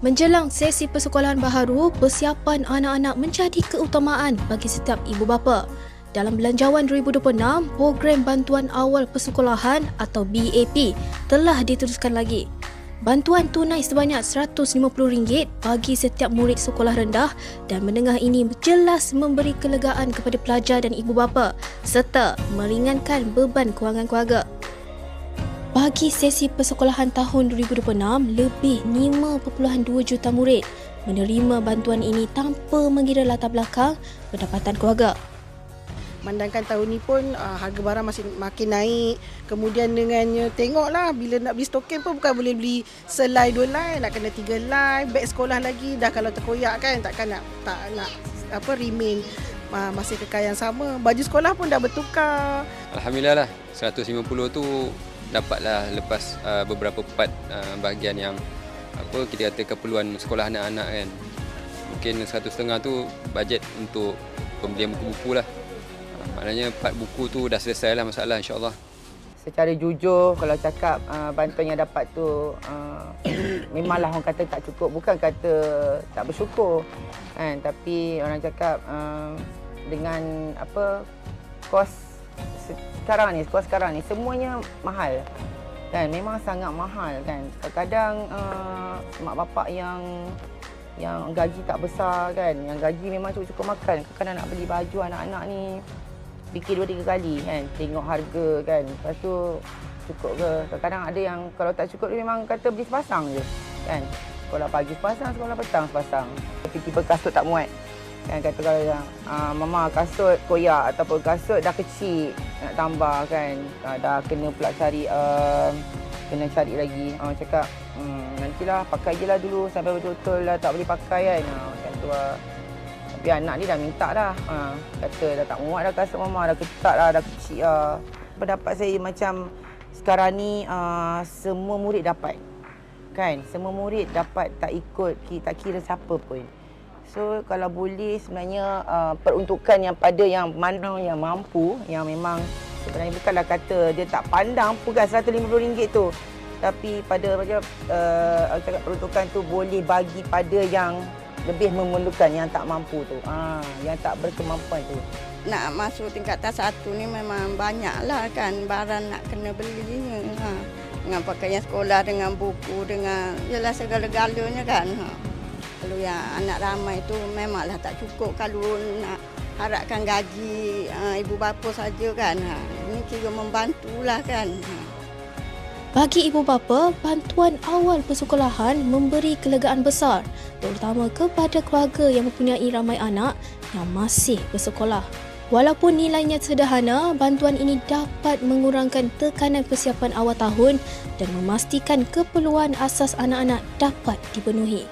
Menjelang sesi persekolahan baharu, persiapan anak-anak menjadi keutamaan bagi setiap ibu bapa. Dalam Belanjawan 2026, Program Bantuan Awal Persekolahan atau BAP telah diteruskan lagi. Bantuan tunai sebanyak RM150 bagi setiap murid sekolah rendah dan menengah ini jelas memberi kelegaan kepada pelajar dan ibu bapa serta meringankan beban kewangan keluarga. Bagi sesi persekolahan tahun 2026, lebih 5.2 juta murid menerima bantuan ini tanpa mengira latar belakang pendapatan keluarga. Memandangkan tahun ni pun uh, harga barang masih makin naik. Kemudian dengannya tengoklah bila nak beli stokin pun bukan boleh beli selai dua lai, nak kena tiga lai. Beg sekolah lagi dah kalau terkoyak kan takkan nak tak nak apa remain uh, masih kekal yang sama. Baju sekolah pun dah bertukar. Alhamdulillah lah 150 tu dapatlah lepas uh, beberapa part uh, bahagian yang apa kita kata keperluan sekolah anak-anak kan. Mungkin satu setengah tu bajet untuk pembelian buku-buku lah. Uh, maknanya part buku tu dah selesai lah masalah insyaAllah. secara jujur kalau cakap uh, bantuan yang dapat tu uh, memanglah orang kata tak cukup bukan kata tak bersyukur kan tapi orang cakap uh, dengan apa kos sekarang ni kos sekarang ni semuanya mahal. Kan? Memang sangat mahal kan? Kadang uh, mak bapak yang yang gaji tak besar kan? Yang gaji memang cukup-cukup makan. Kadang nak beli baju anak-anak ni fikir dua tiga kali kan? Tengok harga kan? Lepas tu cukup ke? Kadang-kadang ada yang kalau tak cukup memang kata beli sepasang je kan? Sekolah pagi sepasang sekolah petang sepasang. Tapi tiba kasut tak muat kan kata kalau yang uh, mama kasut koyak ataupun kasut dah kecil nak tambah kan uh, dah kena pula cari uh, kena cari lagi uh, cakap hmm, nantilah pakai je lah dulu sampai betul-betul lah tak boleh pakai kan uh, macam tu lah tapi anak ni dah minta dah. Ha, kata dah tak muat dah kasut mama, dah ketat dah, dah kecil dah. Pendapat saya macam sekarang ni uh, semua murid dapat. Kan? Semua murid dapat tak ikut, tak kira siapa pun. So kalau boleh sebenarnya uh, peruntukan yang pada yang mana yang mampu, yang memang sebenarnya bukanlah kata dia tak pandang kan RM150 tu. Tapi pada macam uh, cakap peruntukan tu boleh bagi pada yang lebih memerlukan yang tak mampu tu. Ah, yang tak berkemampuan tu. nak masuk tingkatan satu ni memang banyak lah kan barang nak kena beli ha. dengan pakaian sekolah dengan buku dengan segala-galanya kan ha. Kalau yang anak ramai tu memanglah tak cukup kalau nak harapkan gaji ha, ibu bapa saja kan ha. ini kira membantulah kan ha. Bagi ibu bapa, bantuan awal persekolahan memberi kelegaan besar terutama kepada keluarga yang mempunyai ramai anak yang masih bersekolah. Walaupun nilainya sederhana, bantuan ini dapat mengurangkan tekanan persiapan awal tahun dan memastikan keperluan asas anak-anak dapat dipenuhi.